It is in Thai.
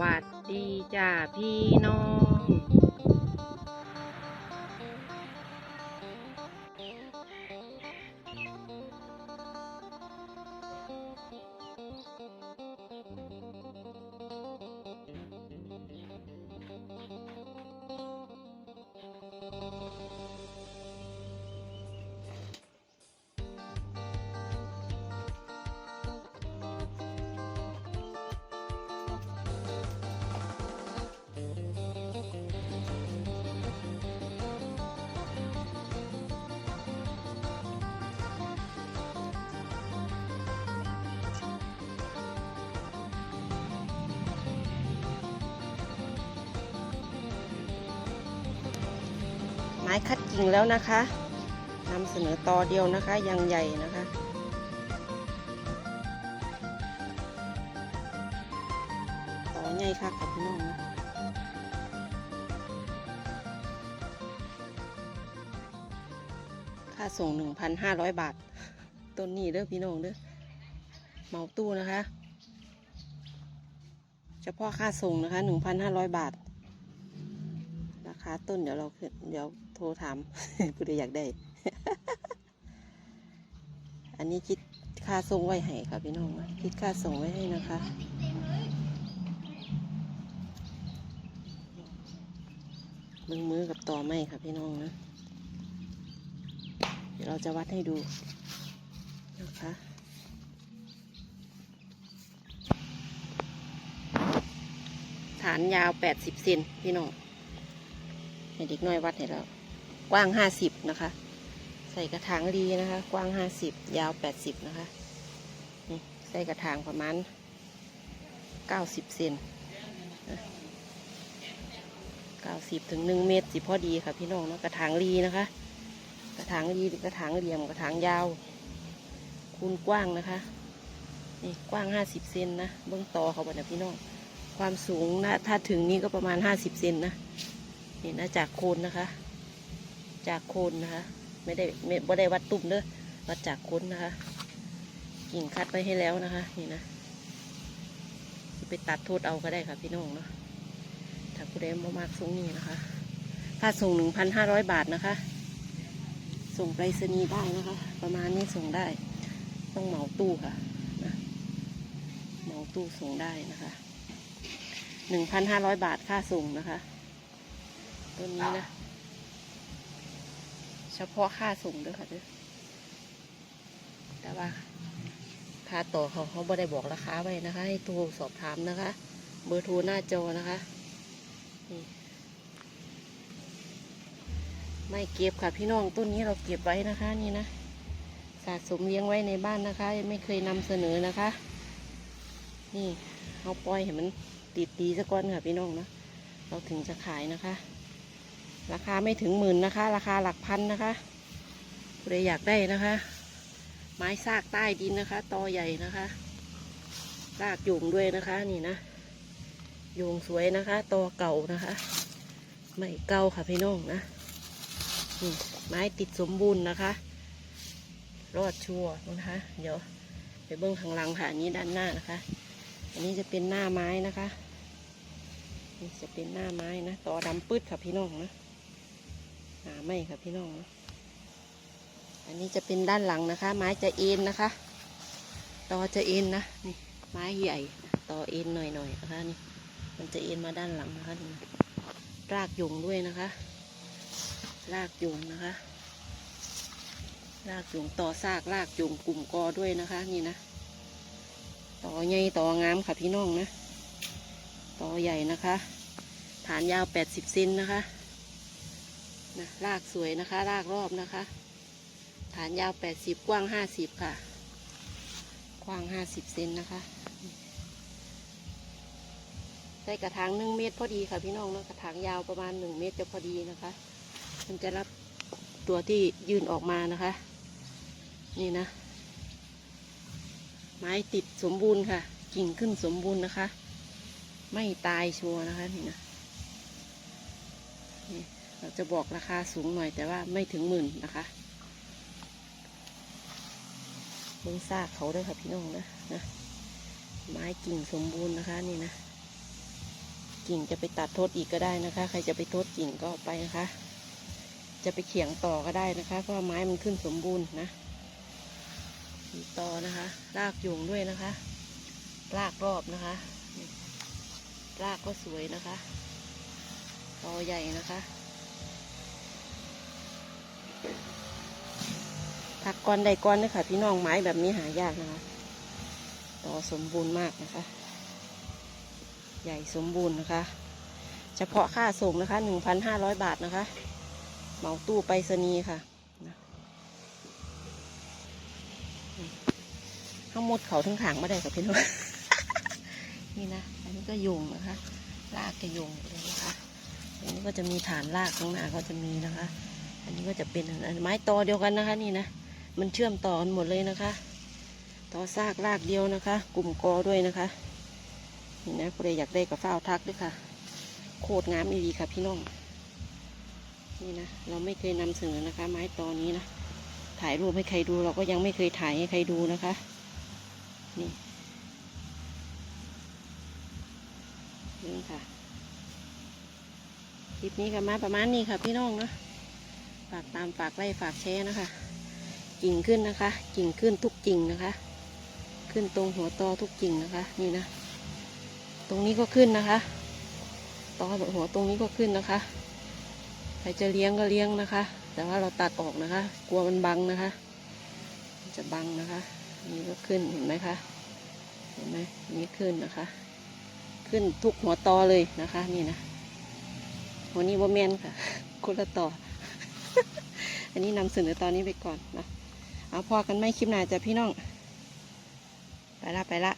วัสดีจ้าพี่น้อง ม้คัดกิ่งแล้วนะคะนำเสนอตอเดียวนะคะยังใหญ่นะคะตอใหญ่ค่ะกับพี่น้องนะค่าส่ง 1,500 บาท ต้นนี้เด้อพี่น้องเด้อเหมาตู้นะคะ เฉพาะค่าส่งนะคะ 1,500 บาท ราคาต้นเดี๋ยวเราเดี๋ยว โทรถาม ผู้ใดอยากได้ อันนี้คิดค่าส่งไว้ให้ค่ะพี่น้อง คิดค่าส่งไว้ให้นะคะมือมือกับต่อไม้ค่ะพี่น้องนะ เดี๋ยวเราจะวัดให้ดูนะคะฐานยาว 80 เซนพี่น้อง ให้เด็กน้อยวัดให้เรา กว้างห้าสิบนะคะ ใส่กระถางดีนะคะ กว้างห้าสิบยาวแปดสิบนะคะนี่ใส่กระถางประมาณเก้าสิบเซนเก้าสิบถึงหนึ่งเมตรสิพอดีค่ะพี่น้องเนาะกระถางรีนะคะ กระถางรีกระถางเหลี่ยมกระถางยาว คูณกว้างนะคะนี่กว้างห้าสิบเซนนะเบื้องต่อเขาบอกนะพี่น้องความสูงนะถ้าถึงนี่ก็ประมาณห้าสิบเซนนะนี่นะจากโคนนะคะ จากโคนนะคะ ไม่ได้ไม่บ่ได้วัดตุ่มเด้อวัดจากโคนนะคะ กิ่งคัดไว้ให้แล้วนะคะ นี่นะไปตัดโทษเอาก็ได้ค่ะพี่น้องเนาะถ้าผู้ใดมามากสูงนี้นะคะค่าส่งหนึ่งพันห้าร้อยบาทนะคะ ส่งไปรษณีย์ได้นะคะ ประมาณนี้ส่งได้ ต้องเหมาตู้ค่ะนะเหมาตู้ส่งได้นะคะหนึ่งพันห้าร้อยบาทค่าส่งนะคะ ต้นนี้นะ เฉพาะค่าส่งด้วยค่ะเด้อแต่ว่าค่าต่อเขาเขาไม่ได้บอกราคาไว้นะคะ ให้โทรสอบถามนะคะ เบอร์โทรหน้าจอนะคะนี่ไม่เก็บค่ะพี่น้องต้นนี้เราเก็บไว้นะคะนี่นะสะสมเลี้ยงไว้ในบ้านนะคะยังไม่เคยนำเสนอนะคะ นี่เอาปล่อยให้มันติดดีซะก่อนค่ะพี่น้องนะเราถึงจะขายนะคะ ราคาไม่ถึงหมื่นนะคะ ราคาหลักพันนะคะผู้ใดอยากได้นะคะ ไม้ซากใต้ดินนะคะ ตอใหญ่นะคะซากโยงด้วยนะคะนี่นะโยงสวยนะคะตอเก่านะคะ ไม่เก่าค่ะพี่น้องนะนี่ไม้ติดสมบูรณ์นะคะ รอดชัวร์นะคะ เดี๋ยวไปเบื้องข้างหลังค่ะอันนี้ด้านหน้านะคะ อันนี้จะเป็นหน้าไม้นะคะ นี่จะเป็นหน้าไม้นะต่อดำปืดค่ะพี่น้องนะ หาไม่ค่ะพี่น้อง อันนี้จะเป็นด้านหลังนะคะ ไม้จะเอ็นนะคะ ต่อจะเอ็นนะนี่ไม้ใหญ่ ต่อเอ็นหน่อยๆนะคะนี่ มันจะเอ็นมาด้านหลังนะคะนี่รากยงด้วยนะคะ รากยงนะคะ รากยงต่อซากรากยงกลุ่มกอด้วยนะคะ นี่นะ ต่อใหญ่ต่องามค่ะพี่น้องนะ ต่อใหญ่นะคะ ฐานยาว 80เซนนะคะ นะรากสวยนะคะ รากรอบนะคะ ฐานยาว 80 กว้าง 50 ค่ะ กว้าง 50 เซนนะคะใส่กระถางหนึ่งเมตรพอดีค่ะพี่น้องเนาะกระถางยาวประมาณ 1 เมตรจะพอดีนะคะ มันจะรับตัวที่ยื่นออกมานะคะ นี่นะ ไม้ติดสมบูรณ์ค่ะ กิ่งขึ้นสมบูรณ์นะคะ ไม่ตายชัวร์นะคะนี่นะนี่เรา จะบอกราคาสูงหน่อยแต่ว่าไม่ถึงหมื่นนะคะเบื้องซากเขาด้วยค่ะพี่น้องนะนะ ไม้กิ่งสมบูรณ์นะคะนี่นะ กิ่งจะไปตัดโทษอีกก็ได้นะคะ ใครจะไปโทษกิ่งก็ไปนะคะ จะไปเขียงต่อก็ได้นะคะ เพราะว่าไม้มันขึ้นสมบูรณ์นะมีต่อนะคะรากโยงด้วยนะคะรากรอบนะคะรากก็สวยนะคะตอใหญ่นะคะ ถักก้อนใดก้อนเลยค่ะ พี่น้องไม้แบบนี้หายากนะคะ ต่อสมบูรณ์มากนะคะ ใหญ่สมบูรณ์นะคะ เฉพาะค่าส่งนะคะหนึ่งพันห้าร้อยบาทนะคะ เหมาตู้ไปรษณีย์ค่ะนะทั้งหมดเขาทั้งขางไมาได้กับพี่น้อง นี่นะ อันนี้ก็โยงนะคะรากจะโยงเลยนะคะ อันนี้ก็จะมีฐานรากข้างหน้าก็จะมีนะคะ นนี้ก็จะเป็นไม้ตอเดียวกันนะคะนี่นะ มันเชื่อมต่อกันหมดเลยนะคะต่อซากรากเดียวนะคะ กลุ่มกอด้วยนะคะนี่นะใครอยากได้กับฝ้าทักด้วยค่ะ โคตรงามดีค่ะพี่น้อง นี่นะ เราไม่เคยนำเสนอนะคะ ไม้ตอนี้นะ ถ่ายรูปให้ใครดูเราก็ยังไม่เคยถ่ายให้ใครดูนะคะ นี่นี่ค่ะ คลิปนี้ก็มาประมาณนี้ค่ะพี่น้องนะ ฝากตามฝากไล่ฝากแชร์นะคะ กิ่งขึ้นนะคะ กิ่งขึ้นทุกกิ่งนะคะ ขึ้นตรงหัวตอทุกกิ่งนะคะ นี่นะ ตรงนี้ก็ขึ้นนะคะตอหัวตรงนี้ก็ขึ้นนะคะ ใครจะเลี้ยงก็เลี้ยงนะคะ แต่ว่าเราตัดออกนะคะ กลัวมันบังนะคะ จะบังนะคะ นี่ก็ขึ้นเห็นไหมคะ เห็นไหมนี่ขึ้นนะคะ ขึ้นทุกหัวตอเลยนะคะ นี่นะหัวนี้ว่าแมนค่ะคนละต่อ อันนี้นำเสนอตอนนี้ไปก่อนนะเอาพอกันไม่คลิปหน้าจ้ะพี่น้อง ไปละไปละ